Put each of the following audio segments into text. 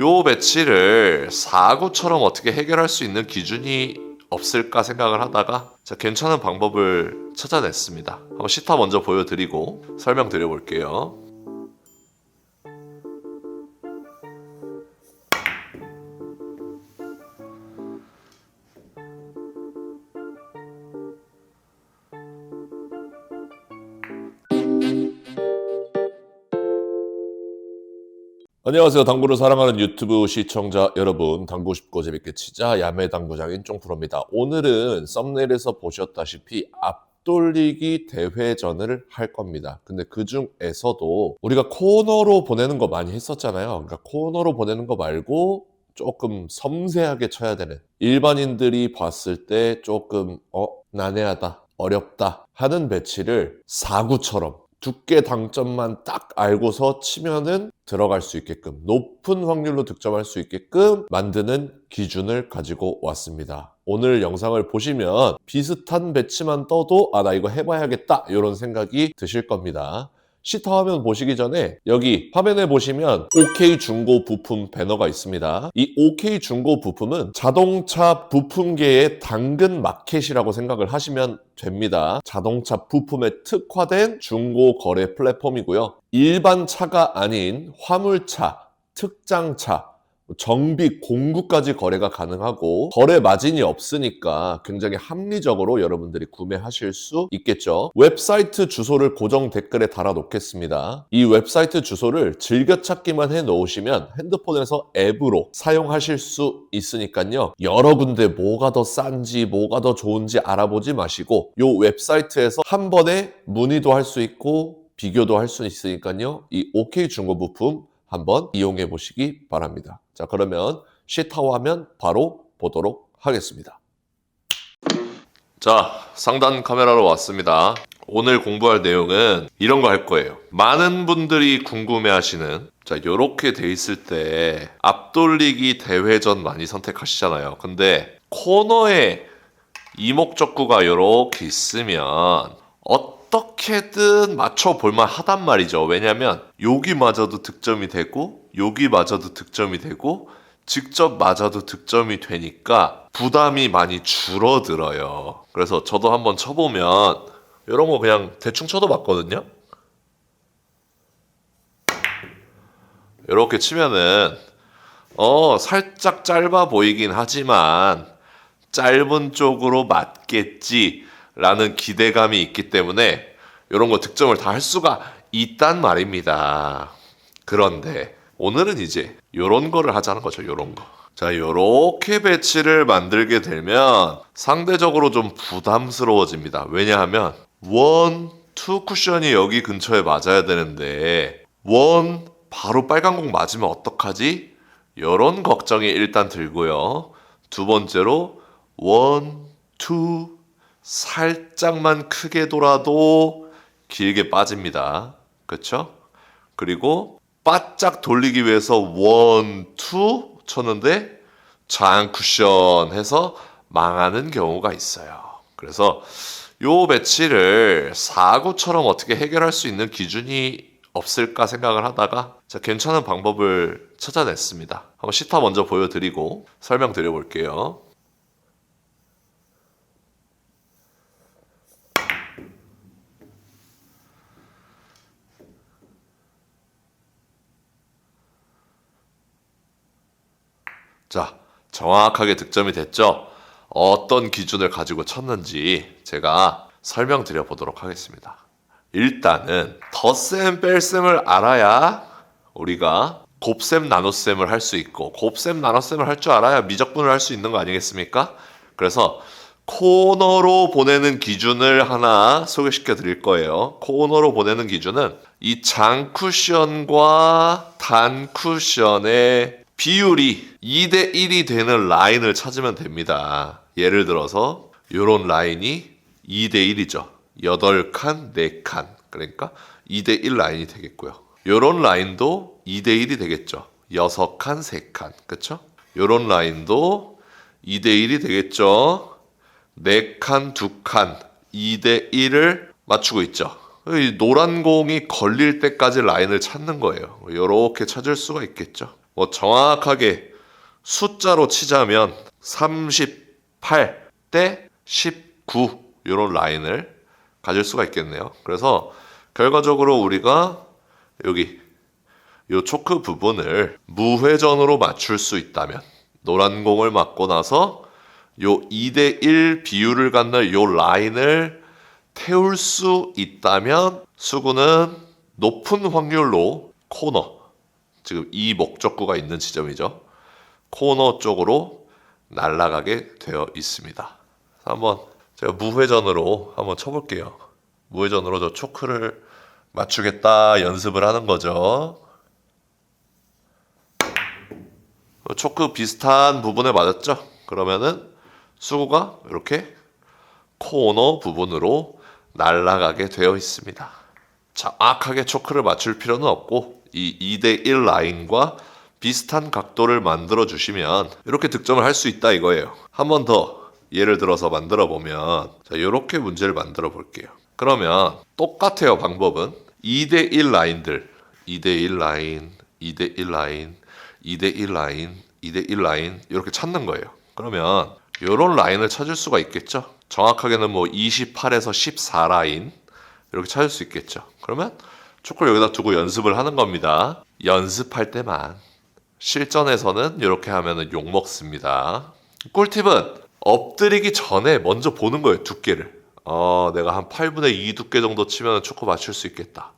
요 배치를 4구처럼 어떻게 해결할 수 있는 기준이 없을까 생각을 하다가 자, 괜찮은 방법을 찾아냈습니다. 한번 시타 먼저 보여드리고 설명드려 볼게요. 안녕하세요. 당구를 사랑하는 유튜브 시청자 여러분. 당구 쉽고 재밌게 치자 야매 당구장인 쫑프로입니다. 오늘은 썸네일에서 보셨다시피 앞돌리기 대회전을 할 겁니다. 근데 그 중에서도 우리가 코너로 보내는 거 많이 했었잖아요. 그러니까 코너로 보내는 거 말고 조금 섬세하게 쳐야 되는 일반인들이 봤을 때 조금 어 난해하다 어렵다 하는 배치를 4구처럼 두께 당점만 딱 알고서 치면은 들어갈 수 있게끔 높은 확률로 득점할 수 있게끔 만드는 기준을 가지고 왔습니다. 오늘 영상을 보시면 비슷한 배치만 떠도 아 나 이거 해봐야겠다 이런 생각이 드실 겁니다. 시타 화면 보시기 전에 여기 화면에 보시면 OK 중고 부품 배너가 있습니다. 이 OK 중고 부품은 자동차 부품계의 당근 마켓이라고 생각을 하시면 됩니다. 자동차 부품에 특화된 중고 거래 플랫폼이고요. 일반 차가 아닌 화물차, 특장차, 정비 공구까지 거래가 가능하고 거래 마진이 없으니까 굉장히 합리적으로 여러분들이 구매하실 수 있겠죠. 웹사이트 주소를 고정 댓글에 달아 놓겠습니다. 이 웹사이트 주소를 즐겨찾기만 해 놓으시면 핸드폰에서 앱으로 사용하실 수 있으니까요. 여러 군데 뭐가 더 싼지 뭐가 더 좋은지 알아보지 마시고 이 웹사이트에서 한 번에 문의도 할 수 있고 비교도 할 수 있으니까요. 이 OK 중고 부품 한번 이용해 보시기 바랍니다. 자, 그러면 시타워 하면 바로 보도록 하겠습니다. 자, 상단 카메라로 왔습니다. 오늘 공부할 내용은 이런 거 할 거예요. 많은 분들이 궁금해 하시는 자, 요렇게 돼 있을 때 앞돌리기 대회전 많이 선택하시잖아요. 근데 코너에 이목적구가 요렇게 있으면 어 떻게든 맞춰볼만 하단 말이죠. 왜냐면 여기마저도 득점이 되고 여기마저도 득점이 되고 직접 맞아도 득점이 되니까 부담이 많이 줄어들어요. 그래서 저도 한번 쳐보면 이런 거 그냥 대충 쳐도 봤거든요. 이렇게 치면은 어 살짝 짧아 보이긴 하지만 짧은 쪽으로 맞겠지 라는 기대감이 있기 때문에 이런 거 득점을 다 할 수가 있단 말입니다. 그런데 오늘은 이제 요런 거를 하자는 거죠. 요런 거. 자, 요렇게 배치를 만들게 되면 상대적으로 좀 부담스러워집니다. 왜냐하면 원, 투 쿠션이 여기 근처에 맞아야 되는데 원 바로 빨간 공 맞으면 어떡하지? 요런 걱정이 일단 들고요. 두 번째로 원, 투 살짝만 크게 돌아도 길게 빠집니다. 그렇죠? 그리고 바짝 돌리기 위해서 원, 투 쳤는데 장 쿠션 해서 망하는 경우가 있어요. 그래서 요 배치를 4구처럼 어떻게 해결할 수 있는 기준이 없을까 생각을 하다가 자, 괜찮은 방법을 찾아냈습니다. 한번 시타 먼저 보여드리고 설명드려 볼게요. 자, 정확하게 득점이 됐죠? 어떤 기준을 가지고 쳤는지 제가 설명드려 보도록 하겠습니다. 일단은 덧셈 뺄셈을 알아야 우리가 곱셈 나눗셈을 할 수 있고 곱셈 나눗셈을 할 줄 알아야 미적분을 할 수 있는 거 아니겠습니까? 그래서 코너로 보내는 기준을 하나 소개시켜 드릴 거예요. 코너로 보내는 기준은 이 장 쿠션과 단 쿠션의 비율이 2대 1이 되는 라인을 찾으면 됩니다. 예를 들어서 이런 라인이 2대 1이죠. 8칸, 4칸. 그러니까 2대 1 라인이 되겠고요. 이런 라인도 2대 1이 되겠죠. 6칸, 3칸. 그렇죠? 이런 라인도 2대 1이 되겠죠. 4칸, 2칸. 2대 1을 맞추고 있죠. 이 노란 공이 걸릴 때까지 라인을 찾는 거예요. 이렇게 찾을 수가 있겠죠. 뭐 정확하게 숫자로 치자면 38 대 19 이런 라인을 가질 수가 있겠네요. 그래서 결과적으로 우리가 여기 요 초크 부분을 무회전으로 맞출 수 있다면 노란 공을 맞고 나서 요 2대 1 비율을 갖는 요 라인을 태울 수 있다면 수구는 높은 확률로 코너 지금 이 목적구가 있는 지점이죠. 코너 쪽으로 날아가게 되어 있습니다. 한번 제가 무회전으로 한번 쳐볼게요. 무회전으로 저 초크를 맞추겠다 연습을 하는 거죠. 초크 비슷한 부분에 맞았죠? 그러면은 수구가 이렇게 코너 부분으로 날아가게 되어 있습니다. 정확하게 초크를 맞출 필요는 없고 이 2대 1 라인과 비슷한 각도를 만들어 주시면 이렇게 득점을 할 수 있다 이거예요. 한 번 더 예를 들어서 만들어 보면 자, 이렇게 문제를 만들어 볼게요. 그러면 똑같아요 방법은 2대 1 라인들 2대 1 라인 2대 1 라인 2대 1 라인 2대 1 라인 이렇게 찾는 거예요. 그러면 이런 라인을 찾을 수가 있겠죠. 정확하게는 뭐 28에서 14 라인 이렇게 찾을 수 있겠죠. 그러면 초콜 여기다 두고 연습을 하는 겁니다. 연습할 때만 실전에서는 이렇게 하면은 욕 먹습니다. 꿀팁은 엎드리기 전에 먼저 보는 거예요. 두께를. 어, 내가 한 8분의 2 두께 정도 치면 초코 맞출 수 있겠다.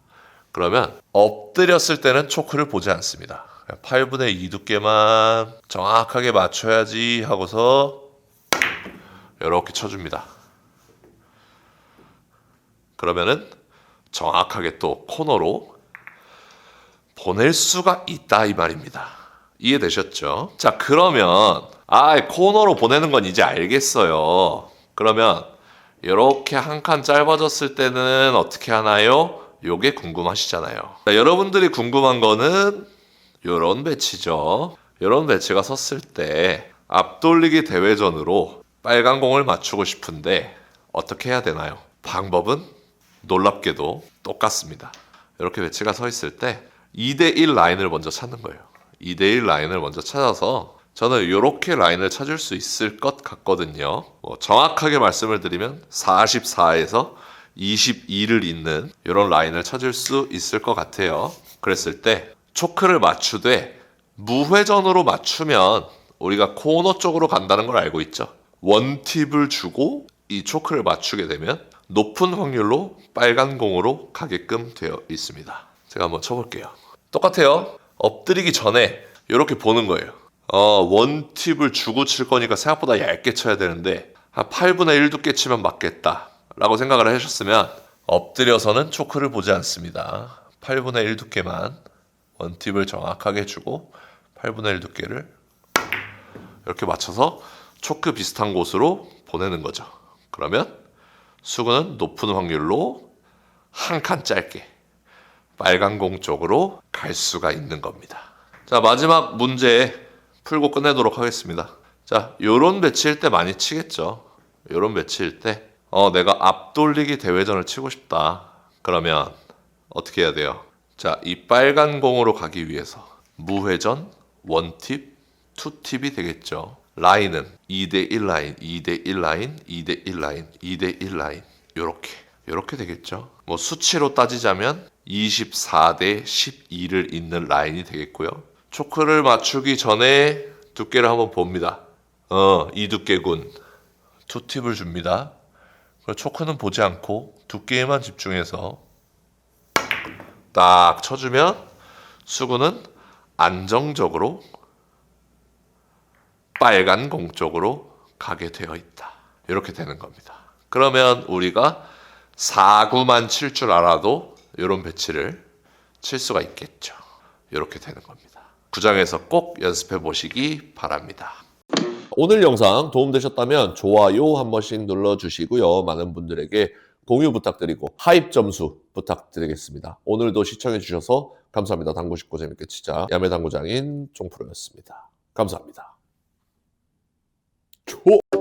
그러면 엎드렸을 때는 초크를 보지 않습니다. 8분의 2 두께만 정확하게 맞춰야지 하고서 이렇게 쳐줍니다. 그러면은 정확하게 또 코너로 보낼 수가 있다 이 말입니다. 이해되셨죠? 자 그러면 아 코너로 보내는 건 이제 알겠어요. 그러면 이렇게 한 칸 짧아졌을 때는 어떻게 하나요? 요게 궁금하시잖아요. 자, 여러분들이 궁금한 거는 요런 배치죠. 요런 배치가 섰을 때 앞돌리기 대회전으로 빨간 공을 맞추고 싶은데 어떻게 해야 되나요? 방법은 놀랍게도 똑같습니다. 이렇게 배치가 서 있을 때 2대1 라인을 먼저 찾는 거예요. 2대1 라인을 먼저 찾아서 저는 이렇게 라인을 찾을 수 있을 것 같거든요. 뭐 정확하게 말씀을 드리면 44에서 22를 잇는 이런 라인을 찾을 수 있을 것 같아요. 그랬을 때 초크를 맞추되 무회전으로 맞추면 우리가 코너 쪽으로 간다는 걸 알고 있죠. 원팁을 주고 이 초크를 맞추게 되면 높은 확률로 빨간 공으로 가게끔 되어 있습니다. 제가 한번 쳐볼게요. 똑같아요. 엎드리기 전에 이렇게 보는 거예요. 어, 원팁을 주고 칠 거니까 생각보다 얇게 쳐야 되는데 한 8분의 1 두께 치면 맞겠다 라고 생각을 하셨으면 엎드려서는 초크를 보지 않습니다. 8분의 1 두께만 원팁을 정확하게 주고 8분의 1 두께를 이렇게 맞춰서 초크 비슷한 곳으로 보내는 거죠. 그러면 수구는 높은 확률로 한 칸 짧게 빨간 공 쪽으로 갈 수가 있는 겁니다. 자, 마지막 문제 풀고 끝내도록 하겠습니다. 자, 요런 배치일 때 많이 치겠죠. 요런 배치일 때, 어, 내가 앞돌리기 대회전을 치고 싶다. 그러면 어떻게 해야 돼요? 자, 이 빨간 공으로 가기 위해서 무회전, 원팁, 투팁이 되겠죠. 라인은 2대1 라인, 2대1 라인, 2대1 라인, 2대1 라인. 요렇게. 요렇게 되겠죠. 뭐 수치로 따지자면 24대 12를 잇는 라인이 되겠고요. 초크를 맞추기 전에 두께를 한번 봅니다. 어, 이 두께군. 투팁을 줍니다. 초크는 보지 않고 두께에만 집중해서 딱 쳐주면 수구는 안정적으로 빨간 공 쪽으로 가게 되어 있다. 이렇게 되는 겁니다. 그러면 우리가 4구만 칠 줄 알아도 이런 배치를 칠 수가 있겠죠. 이렇게 되는 겁니다. 구장에서 꼭 연습해 보시기 바랍니다. 오늘 영상 도움되셨다면 좋아요 한 번씩 눌러주시고요. 많은 분들에게 공유 부탁드리고 하입 점수 부탁드리겠습니다. 오늘도 시청해 주셔서 감사합니다. 당구 쉽고 재밌게 치자 야매 당구장인 종프로였습니다. 감사합니다. 조.